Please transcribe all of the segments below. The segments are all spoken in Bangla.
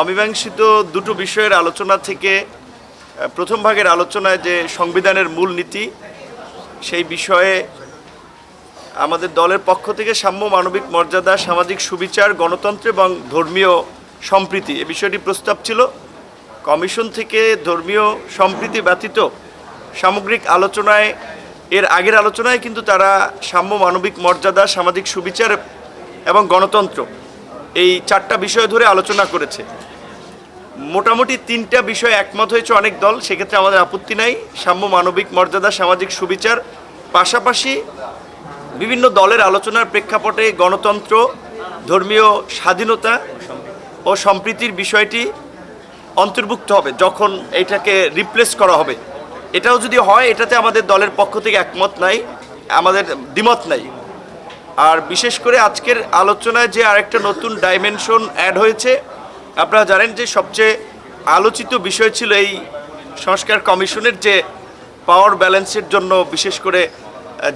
অমীমাংসিত দুটো বিষয়ের আলোচনা থেকে প্রথম ভাগের আলোচনায় যে সংবিধানের মূল নীতি, সেই বিষয়ে আমাদের দলের পক্ষ থেকে সাম্য মানবিক মর্যাদা, সামাজিক সুবিচার, গণতন্ত্র এবং ধর্মীয় সম্প্রীতি এ বিষয়টি প্রস্তাব ছিল। কমিশন থেকে ধর্মীয় সম্প্রীতি ব্যতীত সামগ্রিক আলোচনায়, এর আগের আলোচনায় কিন্তু তারা সাম্য মানবিক মর্যাদা, সামাজিক সুবিচার এবং গণতন্ত্র এই চারটা বিষয় ধরে আলোচনা করেছে। মোটামুটি তিনটা বিষয় একমত হয়েছে অনেক দল, সেক্ষেত্রে আমাদের আপত্তি নাই। সাম্য মানবিক মর্যাদা, সামাজিক সুবিচার, পাশাপাশি বিভিন্ন দলের আলোচনার প্রেক্ষাপটে গণতন্ত্র, ধর্মীয় স্বাধীনতা ও সম্প্রীতির বিষয়টি অন্তর্ভুক্ত হবে, যখন এটাকে রিপ্লেস করা হবে। এটাও যদি হয়, এটাতে আমাদের দলের পক্ষ থেকে একমত নাই, আমাদের দ্বিমত নাই। আর বিশেষ করে আজকের আলোচনায় যে আরেকটা নতুন ডাইমেনশন অ্যাড হয়েছে, আপনারা জানেন যে সবচেয়ে আলোচিত বিষয় ছিল এই সংস্কার কমিশনের যে পাওয়ার ব্যালেন্সের জন্য বিশেষ করে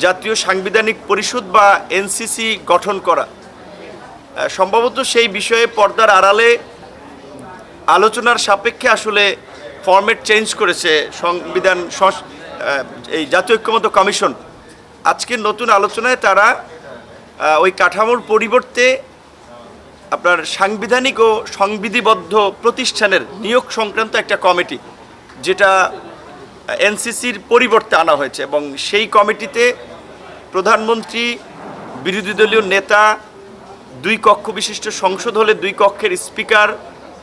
জাতীয় সাংবিধানিক পরিষদ বা এনসিসি গঠন করা। সম্ভবত সেই বিষয়ে পর্দার আড়ালে আলোচনার সাপেক্ষে আসলে ফরম্যাট চেঞ্জ করেছে সংবিধান এই জাতীয় ঐক্যমত কমিশন। আজকের নতুন আলোচনায় তারা ওই কাঠামোর পরিবর্তে আপনার সাংবিধানিক ও সংবিধিবদ্ধ প্রতিষ্ঠানের নিয়োগ সংক্রান্ত একটা কমিটি, যেটা এনসিসির পরিবর্তে আনা হয়েছে এবং সেই কমিটিতে প্রধানমন্ত্রী, বিরোধী দলীয় নেতা, দুই কক্ষ বিশিষ্ট সংসদ হলে দুই কক্ষের স্পিকার,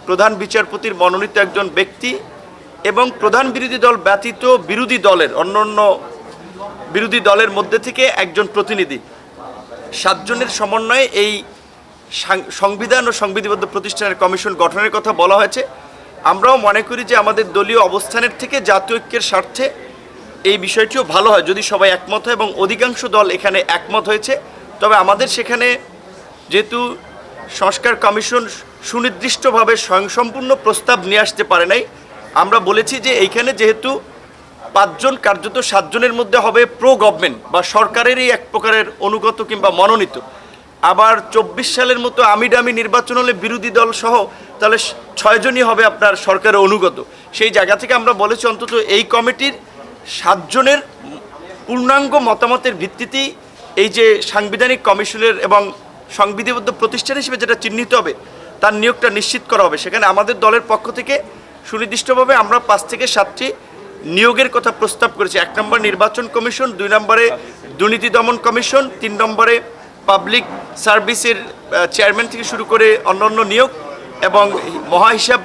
প্রধান বিচারপতির মনোনীত একজন ব্যক্তি এবং প্রধান বিরোধী দল ব্যতীত বিরোধী দলের, অন্যান্য বিরোধী দলের মধ্যে থেকে একজন প্রতিনিধি। সাতজনের সমন্বয়ে এই সংবিধান ও সংবিধিবদ্ধ প্রতিষ্ঠানের কমিশন গঠনের কথা বলা হয়েছে। আমরাও মনে করি যে আমাদের দলীয় অবস্থানের থেকে জাতীয় ঐক্যের স্বার্থে এই বিষয়টিও ভালো হয়, যদি সবাই একমত হয় এবং অধিকাংশ দল এখানে একমত হয়েছে। তবে আমাদের সেখানে যেহেতু সংস্কার কমিশন সুনির্দিষ্টভাবে স্বয়ংসম্পূর্ণ প্রস্তাব নিয়ে আসতে পারে নাই, আমরা বলেছি যে এইখানে যেহেতু পাঁচজন, কার্যত সাতজনের মধ্যে হবে প্রো গভর্নমেন্ট বা সরকারেরই এক প্রকারের অনুগত কিংবা মনোনীত। আবার চব্বিশ সালের মতো আমিডামি নির্বাচন হলে বিরোধী দল সহ তাহলে ছয়জনই হবে আপনার সরকারের অনুগত। সেই জায়গা থেকে আমরা বলেছি অন্তত এই কমিটির সাতজনের পূর্ণাঙ্গ মতামতের ভিত্তিতেই এই যে সাংবিধানিক কমিশনের এবং সংবিধিবদ্ধ প্রতিষ্ঠান হিসেবে যেটা চিহ্নিত হবে, তার নিয়োগটা নিশ্চিত করা হবে। সেখানে আমাদের দলের পক্ষ থেকে সুনির্দিষ্টভাবে আমরা পাঁচ থেকে সাতটি নিয়োগের কথা প্রস্তাব করেছি। এক নম্বর নির্বাচন কমিশন, দুই নম্বরে দুর্নীতি দমন কমিশন, তিন নম্বরে পাবলিক সার্ভিসের চেয়ারম্যান থেকে শুরু করে অন্যান্য নিয়োগ এবং মহা হিসাব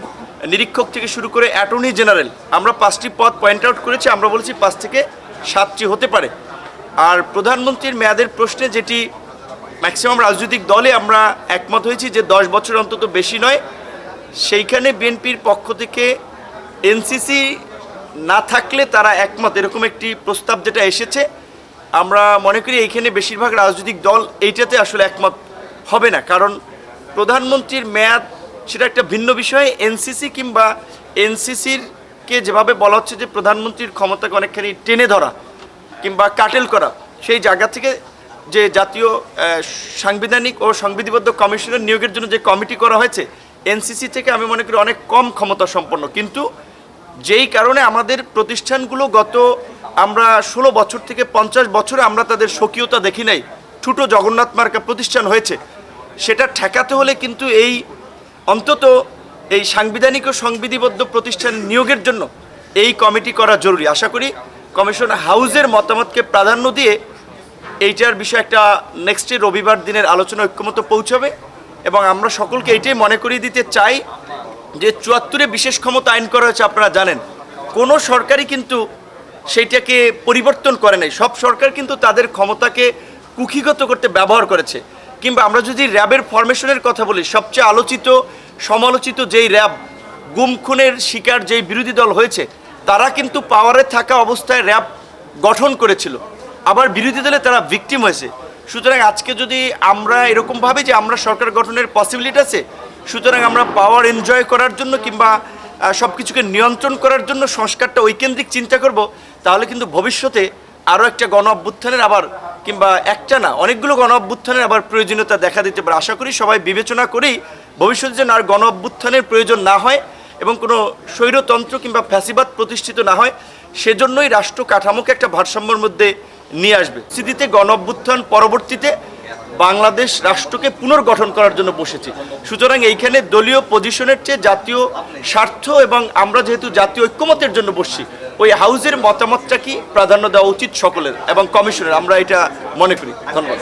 নিরীক্ষক থেকে শুরু করে অ্যাটর্নি জেনারেল। আমরা পাঁচটি পদ পয়েন্ট আউট করেছি, আমরা বলেছি পাঁচ থেকে সাতটি হতে পারে। আর প্রধানমন্ত্রীর মেয়াদের প্রশ্নে যেটি ম্যাক্সিমাম রাজনৈতিক দলে আমরা একমত হয়েছি যে দশ বছর অন্তত বেশি নয়, সেইখানে বিএনপির পক্ষ থেকে এনসিসি থাকলে তারা একমত। এরকম একটি প্রস্তাব যেটা এসেছে, আমরা মনে করি এইখানে বেশিরভাগ রাজনৈতিক দল এইটাতে আসলে একমত হবে না। কারণ প্রধানমন্ত্রীর মেয়াদ সেটা একটা ভিন্ন বিষয়। এনসিসি কিংবা এনসিসির কে যেভাবে বলা হচ্ছে যে প্রধানমন্ত্রীর ক্ষমতাকে অনেকখানি টেনে ধরা কিংবা কাটেল করা, সেই জায়গা থেকে যে জাতীয় সাংবিধানিক ও সংবিধিবদ্ধ কমিশনের নিয়োগের জন্য যে কমিটি করা হয়েছে, এনসিসি থেকে আমি মনে করি অনেক কম ক্ষমতা সম্পন্ন কিন্তু যেই কারণে আমাদের প্রতিষ্ঠানগুলো গত আমরা ষোলো বছর থেকে পঞ্চাশ বছরে আমরা তাদের স্বকীয়তা দেখি নাই। ছোট জগন্নাথ মার্কা প্রতিষ্ঠান হয়েছে। সেটা ঠেকাতে হলে কিন্তু এই অন্তত এই সাংবিধানিক ও সংবিধিবদ্ধ প্রতিষ্ঠান নিয়োগের জন্য এই কমিটি করা জরুরি। আশা করি কমিশন হাউসের মতামতকে প্রাধান্য দিয়ে এইটার বিষয়ে একটা নেক্সট রবিবার দিনের আলোচনা ঐক্যমত পৌঁছাবে এবং আমরা সকলকে এইটাই মনে করিয়ে দিতে চাই যে চুয়াত্তরে বিশেষ ক্ষমতা আইন করা হয়েছে, আপনারা জানেন। কোনো সরকারই কিন্তু সেইটাকে পরিবর্তন করে নাই। সব সরকার কিন্তু তাদের ক্ষমতাকে কুক্ষিগত করতে ব্যবহার করেছে। কিংবা আমরা যদি র্যাবের ফরমেশনের কথা বলি, সবচেয়ে আলোচিত, সমালোচিত যেই র্যাব গুম খুনের শিকার যেই বিরোধী দল হয়েছে, তারা কিন্তু পাওয়ারে থাকা অবস্থায় র্যাব গঠন করেছিল। আবার বিরোধী দলে তারা ভিকটিম হয়েছে। সুতরাং আজকে যদি আমরা এরকম ভাবে যে আমরা সরকার গঠনের পসিবিলিটি আছে সুতরাং আমরা পাওয়ার এনজয় করার জন্য কিংবা সব কিছুকে নিয়ন্ত্রণ করার জন্য সংস্কারটা ঐকেন্দ্রিক চিন্তা করব, তাহলে কিন্তু ভবিষ্যতে আরও একটা গণ অভ্যুত্থানের আবার কিংবা একটা না, অনেকগুলো গণ অভ্যুত্থানের আবার প্রয়োজনীয়তা দেখা দিতে পারে। আশা করি সবাই বিবেচনা করেই ভবিষ্যতে যেন আর গণ অভ্যুত্থানের প্রয়োজন না হয় এবং কোনো স্বৈরতন্ত্র কিংবা ফ্যাসিবাদ প্রতিষ্ঠিত না হয়, সেজন্যই রাষ্ট্র কাঠামোকে একটা ভারসাম্যর মধ্যে নিয়ে আসবে। স্মৃতিতে গণ অভ্যুত্থান পরবর্তীতে বাংলাদেশ রাষ্ট্রকে পুনর্গঠন করার জন্য বসেছি। সুতরাং এইখানে দলীয় পজিশনের চেয়ে জাতীয় স্বার্থ এবং আমরা যেহেতু জাতীয় ঐক্যমতের জন্য বসছি, ওই হাউজের মতামতটা কি প্রাধান্য দেওয়া উচিত সকলের এবং কমিশনের? আমরা এটা মনে করি। ধন্যবাদ।